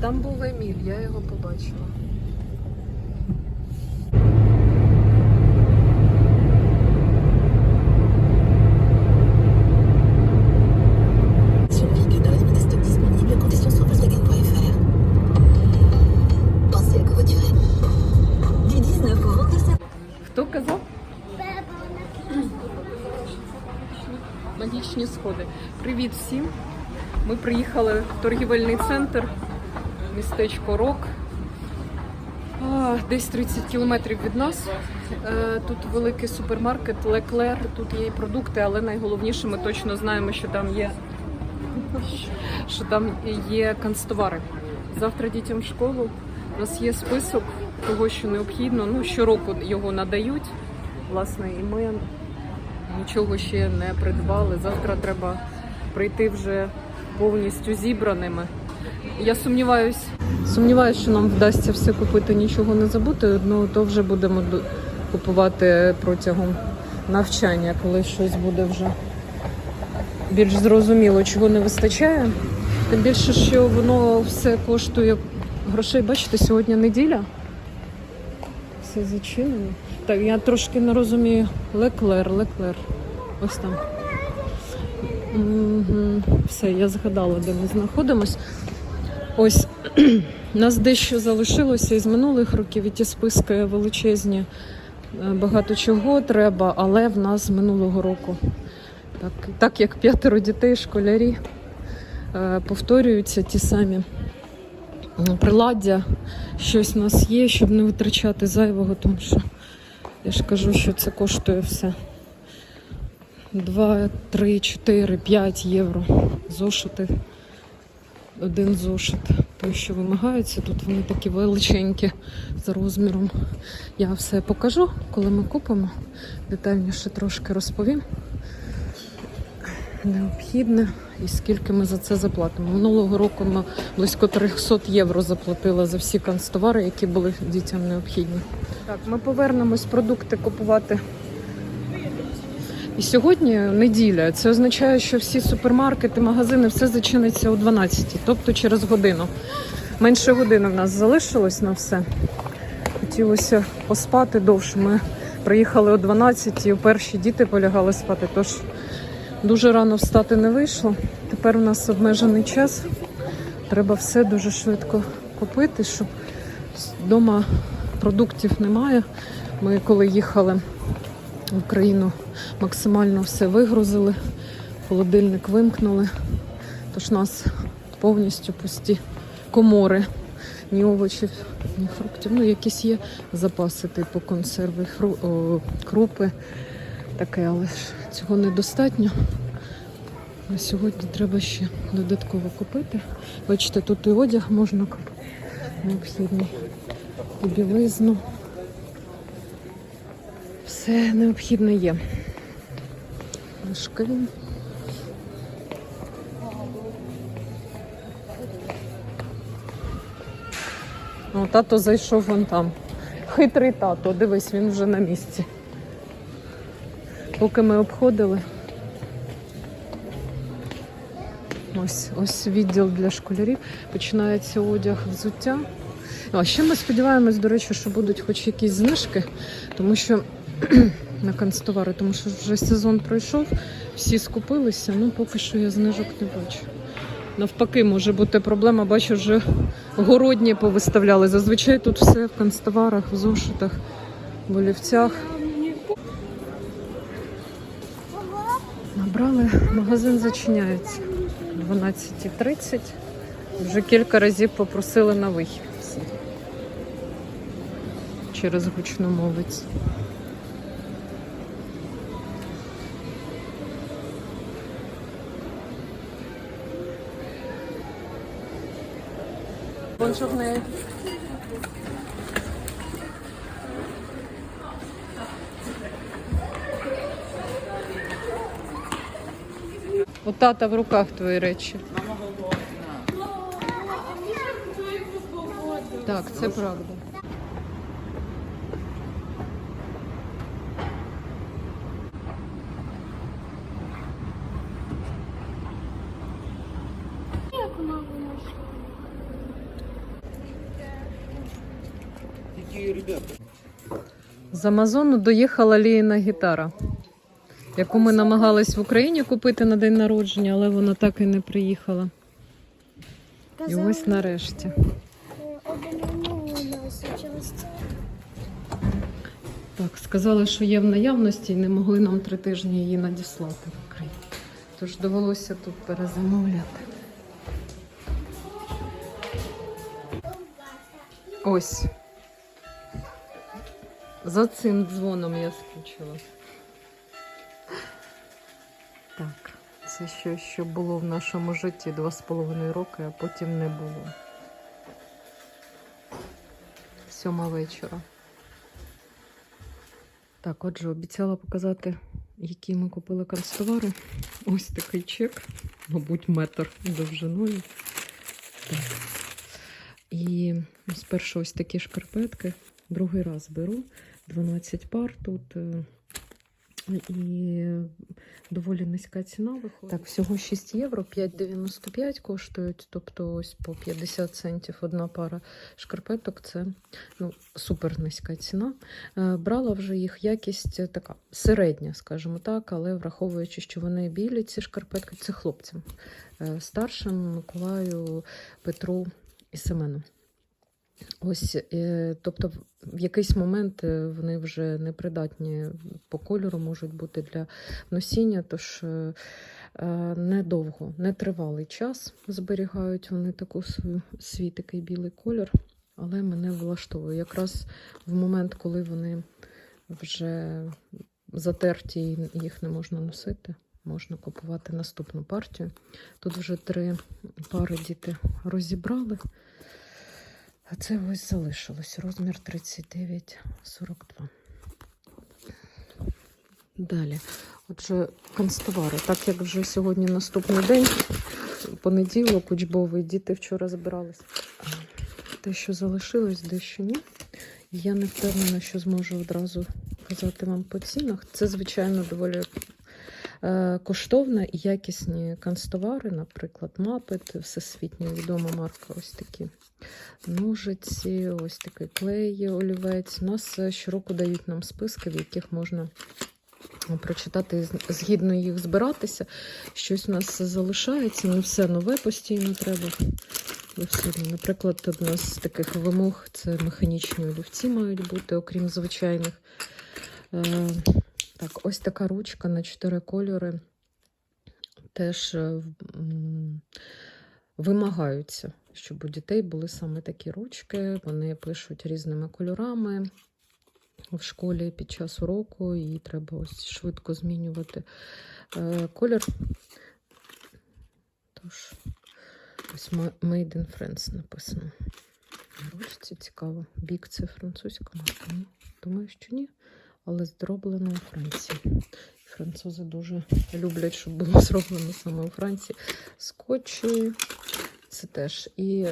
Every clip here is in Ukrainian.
там був Еміль, я його побачила. Sur Vignonoise, des stocks disponibles, conditions sur Volkswagen.fr. Pensez à covoiturer. Du 19 au 22 septembre. Хто казав? Магічні сходи. Привіт всім! Ми приїхали в торгівельний центр, містечко Рок. Десь 30 кілометрів від нас. Е, Тут великий супермаркет Леклер, тут є і продукти, але найголовніше ми точно знаємо, що там є, що там є канцтовари. Завтра дітям в школу. У нас є список того, що необхідно. Ну, щороку його надають, власне, і ми нічого ще не придбали. Завтра треба прийти вже повністю зібраними. Я сумніваюсь, сумніваюсь, що нам вдасться все купити, нічого не забути. Ну то вже будемо купувати протягом навчання, коли щось буде вже більш зрозуміло, чого не вистачає. Тим більше, що воно все коштує грошей. Бачите, сьогодні неділя. Все зачинено. Так, я трошки не розумію. Леклер, леклер. Ось там. Мгм. Все, я згадала, де ми знаходимось. Ось нас дещо залишилося із минулих років, і ті списки величезні. Е, Багато чого треба, але в нас з минулого року. Так, так як п'ятеро дітей, школярі е, повторюються ті самі приладдя, щось у нас є, щоб не витрачати зайвого, тому що я ж кажу, що це коштує все. 2, 3, 4, 5 євро. Зошити. Один зошит. Той, що вимагається, тут вони такі величенькі за розміром. Я все покажу, коли ми купимо. Детальніше трошки розповім. Необхідне і скільки ми за це заплатимо. Минулого року ми близько 300 євро заплатили за всі канцтовари, які були дітям необхідні. Так, ми повернемось продукти купувати. І сьогодні неділя. Це означає, що всі супермаркети, магазини все зачиниться о 12, тобто через годину. Менше години в нас залишилось на все. Хотілося поспати довше. Ми приїхали о 12 і перші діти полягали спати, тож дуже рано встати не вийшло. Тепер у нас обмежений час. Треба все дуже швидко купити, щоб вдома продуктів немає. Ми коли їхали в Україну, максимально все вигрузили, холодильник вимкнули. Тож у нас повністю пусті комори. Ні овочів, ні фруктів. Ну, якісь є запаси, типу консерви, хру... о, крупи. Таке, але ж цього недостатньо. На сьогодні треба ще додатково купити. Бачите, тут і одяг можна купити. Необхідний. І білизну. Все необхідне є. Мішки. О, тато зайшов вон там. Хитрий тато, дивись, він вже на місці. Поки ми обходили. Ось, ось відділ для школярів. Починається одяг взуття. А ще ми сподіваємось, до речі, що будуть хоч якісь знижки, тому що на канцтовари, тому що вже сезон пройшов, всі скупилися, ну поки що я знижок не бачу. Навпаки, може бути проблема, бачу, вже городні повиставляли. Зазвичай тут все в канцтоварах, в зошитах, в олівцях. Набрали, магазин зачиняється. 12.30. Вже кілька разів попросили на вихід. Через гучномовець. Бонжурне. У тата в руках твої речі. Так, це правда. З Амазону доїхала Ліїна гітара, яку ми намагались в Україні купити на день народження, але вона так і не приїхала. І ось нарешті. Так, сказали, що є в наявності і не могли нам три тижні її надіслати в Україну. Тож довелося тут перезамовляти. Ось. За цим дзвоном я скучила. Так, це щось, що було в нашому житті два з половиною роки, а потім не було. Сьома вечора. Так, отже, обіцяла показати, які ми купили канцтовари. Ось такий чек, мабуть, метр довжиною. Так. І спершу ось такі шкарпетки. Другий раз беру 12 пар тут. е, І доволі низька ціна виходить. Так, всього 6 євро, 5,95 коштують, тобто ось по 50 центів одна пара шкарпеток. Це ну, супер низька ціна. Е, Брала вже їх якість е, така середня, скажімо так, але враховуючи, що вони білі, ці шкарпетки, це хлопцям старшим Миколаю, Петру і Семену. Ось, е, тобто, в- якийсь момент е, вони вже непридатні по кольору можуть бути для носіння, тож е, недовго, нетривалий час зберігають вони таку свій такий білий колір, але мене влаштовує. Якраз в момент, коли вони вже затерті і їх не можна носити, можна купувати наступну партію. Тут вже три пари діти розібрали. А це ось залишилось розмір 39-42. Далі. Отже, канцтовари. Так як вже сьогодні наступний день, понеділок, учбовий, діти вчора збирались. Те, що залишилось, дещо ні. Я не впевнена, що зможу одразу казати вам по цінах. Це, звичайно, доволі коштовна і якісні канцтовари, наприклад, Мапет, всесвітньо відома марка, ось такі ножиці, ось такий клей, олівець. У нас е, щороку дають нам списки, в яких можна прочитати згідно їх збиратися. Щось у нас залишається, не все нове постійно треба. Наприклад, нас з таких вимог це механічні олівці мають бути, окрім звичайних. Так, ось така ручка на чотири кольори. Теж е, вимагаються, щоб у дітей були саме такі ручки. Вони пишуть різними кольорами в школі під час уроку, і треба ось швидко змінювати е, колір. Тож, ось Made in France написано. На ручці цікаво. Бік це французька марка. Думаю, що ні. Але зроблено у Франції. Французи дуже люблять, щоб було зроблено саме у Франції. Скотчі. Це теж. І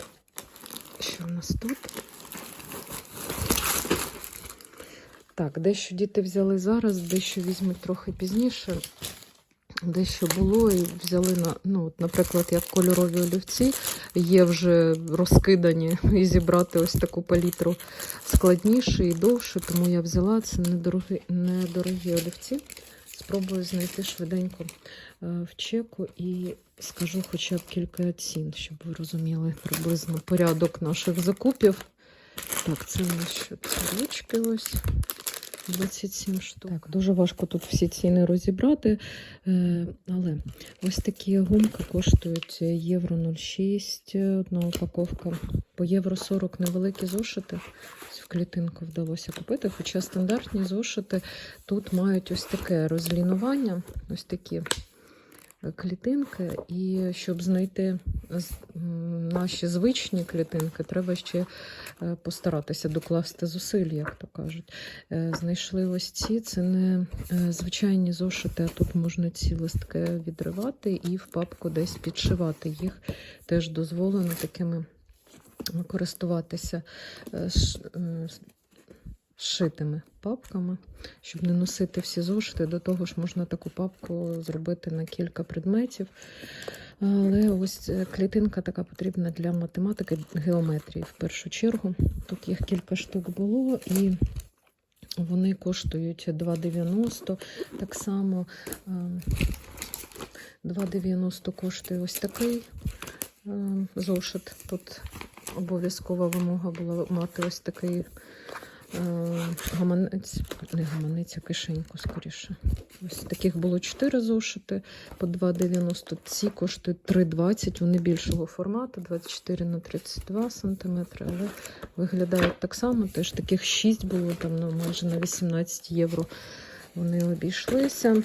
що в нас тут? Так, дещо діти взяли зараз, дещо візьмуть трохи пізніше. Дещо було і взяли на, ну, от, наприклад, як кольорові олівці, є вже розкидані, і зібрати ось таку палітру складніше і довше, тому я взяла це недорогі, недорогі олівці. Спробую знайти швиденько е, в чеку і скажу хоча б кілька цін, щоб ви розуміли приблизно порядок наших закупів. Так, це у нас ручки ось. 27 штук. Так, дуже важко тут всі ціни розібрати. Е, але ось такі гумки коштують євро 0,6 одна упаковка. По євро 40 невеликі зошити. Цю клітинку вдалося купити. Хоча стандартні зошити тут мають ось таке розлінування, ось такі клітинки. І щоб знайти наші звичні клітинки, треба ще е, постаратися докласти зусиль, як то кажуть. Е, Знайшли ось ці. Це не е, звичайні зошити, а тут можна ці листки відривати і в папку десь підшивати. Їх теж дозволено такими користуватися ш- с- зшитими папками, щоб не носити всі зошити. До того ж, можна таку папку зробити на кілька предметів. Але ось е, клітинка така потрібна для математики, геометрії в першу чергу. Тут їх кілька штук було і вони коштують 2,90. Так само е, 2,90 коштує ось такий е, зошит. Тут обов'язкова вимога була мати ось такий гаманець, не гаманець, а кишеньку скоріше. Ось таких було 4 зошити по 2,90. Ці коштують 3,20. Вони більшого формату, 24 на 32 см, але виглядають так само. Теж таких 6 було там ну, майже на 18 євро. Вони обійшлися.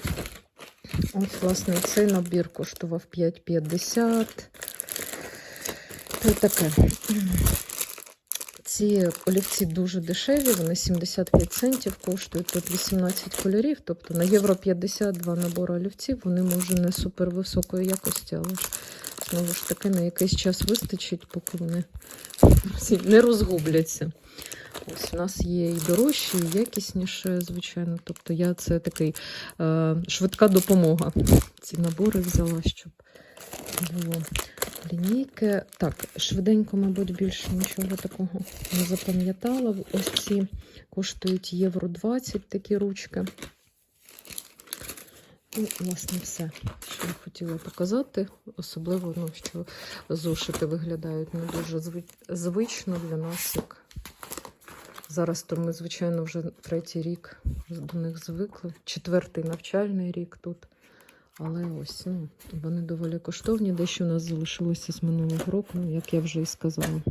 Ось, власне, цей набір коштував 5,50. Та таке. Ці олівці дуже дешеві, вони 75 центів коштують. Тут 18 кольорів, тобто на євро 52 набори олівців. Вони може не супервисокої якості, але ж знову ж таки на якийсь час вистачить, поки вони не розгубляться. Ось у нас є і дорожчі, і якісніше, звичайно. Тобто я це такий е, швидка допомога. Ці набори взяла, щоб було. Лінійки. Так, швиденько, мабуть, більше нічого такого не запам'ятала. Ось ці коштують євро 20 такі ручки. Ну, власне, все, що я хотіла показати. Особливо, ну, що зошити виглядають не дуже звично для нас, як зараз, то ми, звичайно, вже третій рік до них звикли. Четвертий навчальний рік тут. Але ось ну, вони доволі коштовні. Дещо у нас залишилося з минулого року, як я вже і сказала.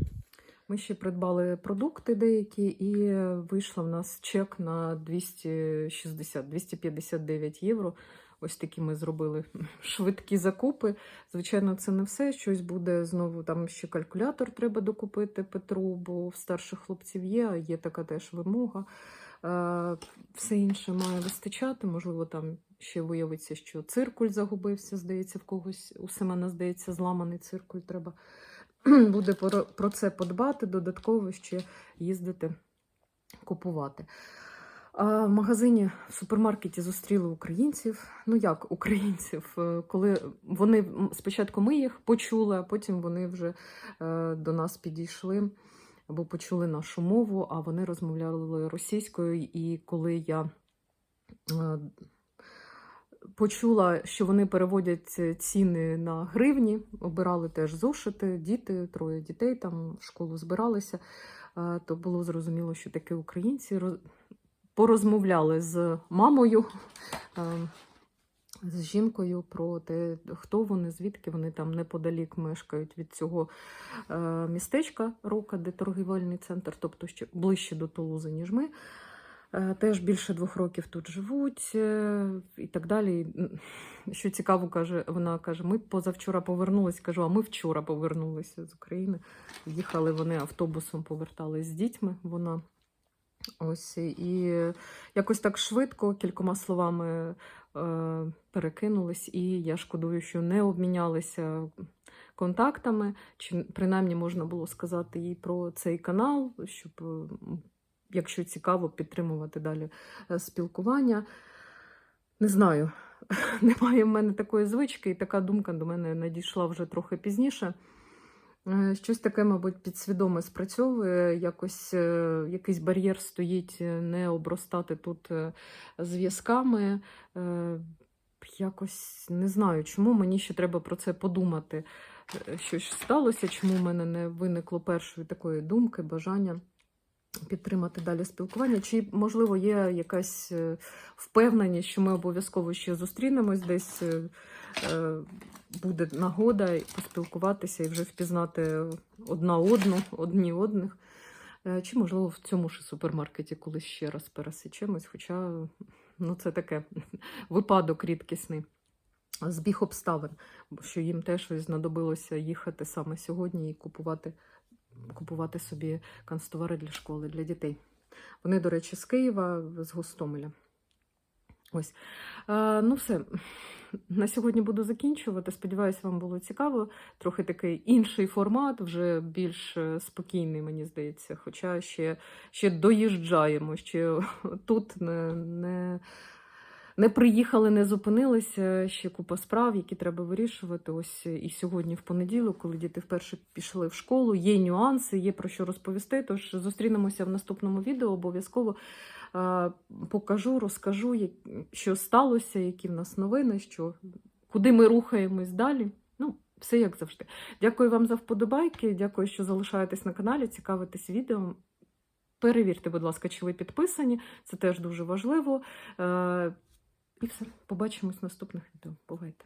Ми ще придбали продукти деякі, і вийшло в нас чек на 260-259 євро. Ось такі ми зробили швидкі закупи. Звичайно, це не все. Щось буде знову. Там ще калькулятор треба докупити Петру, бо в старших хлопців є, є така теж вимога. Е, Все інше має вистачати. Можливо, там ще виявиться, що циркуль загубився, здається, в когось у Семена, здається, зламаний циркуль. Треба буде про, це подбати, додатково ще їздити купувати. А в магазині в супермаркеті зустріли українців. Ну як українців, Е, коли вони спочатку ми їх почули, а потім вони вже е, до нас підійшли або почули нашу мову, а вони розмовляли російською. І коли я е, почула, що вони переводять ціни на гривні, обирали теж зошити, діти, троє дітей там в школу збиралися, е, то було зрозуміло, що такі українці роз- порозмовляли з мамою. е, З жінкою про те, хто вони, звідки вони там неподалік мешкають від цього е, містечка Рока, де торгівельний центр, тобто ще ближче до Тулузи, ніж ми. Е, Теж більше двох років тут живуть е, і так далі. Що цікаво, каже, вона каже: ми позавчора повернулись. Кажу, а ми вчора повернулися з України. Їхали вони автобусом, повертались з дітьми. Вона ось і якось так швидко, кількома словами е, перекинулись, і я шкодую, що не обмінялися контактами, чи принаймні можна було сказати їй про цей канал, щоб, якщо цікаво, підтримувати далі е, спілкування. Не знаю, немає в мене такої звички, і така думка до мене надійшла вже трохи пізніше. Е, Щось таке, мабуть, підсвідоме спрацьовує, якось е, якийсь бар'єр стоїть не обростати тут зв'язками. Якось не знаю, чому мені ще треба про це подумати. Що ж сталося, чому в мене не виникло першої такої думки, бажання підтримати далі спілкування. Чи, можливо, є якась е, впевненість, що ми обов'язково ще зустрінемось десь. е, е, Буде нагода поспілкуватися і вже впізнати одна одну, одні одних. Чи, можливо, в цьому ж супермаркеті колись ще раз пересечемось, хоча ну, це таке випадок рідкісний. Збіг обставин, що їм теж знадобилося їхати саме сьогодні і купувати, купувати собі канцтовари для школи, для дітей. Вони, до речі, з Києва, з Гостомеля. Ось. А, ну, все. На сьогодні буду закінчувати. Сподіваюся, вам було цікаво. Трохи такий інший формат, вже більш е, спокійний, мені здається. Хоча ще, ще доїжджаємо, ще тут не, не, не приїхали, не зупинилися. Ще купа справ, які треба вирішувати. Ось і сьогодні, в понеділок, коли діти вперше пішли в школу. Є нюанси, є про що розповісти. Тож зустрінемося в наступному відео. Обов'язково е, покажу, розкажу, що сталося, які в нас новини, що куди ми рухаємось далі. Ну, все як завжди. Дякую вам за вподобайки. Дякую, що залишаєтесь на каналі, цікавитесь відео. Перевірте, будь ласка, чи ви підписані. Це теж дуже важливо. І все. Побачимось в наступних відео. Бувайте!